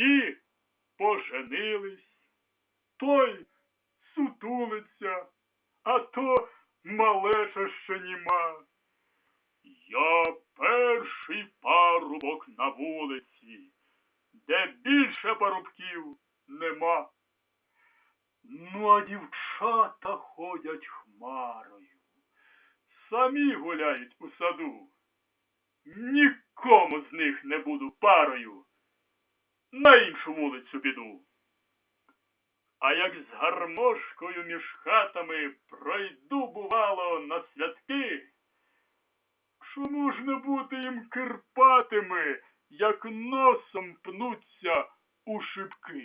ті поженились, той сутулиться, а то малеша ще німа. Я перший парубок на вулиці, де більше парубків нема. Ну, а дівчата ходять хмарою, самі гуляють у саду. Нікому з них не буду парою. На іншу вулицю піду. А як з гармошкою між хатами пройду, бувало, на святки, чому ж не бути їм кирпатими, як носом пнуться у шибки?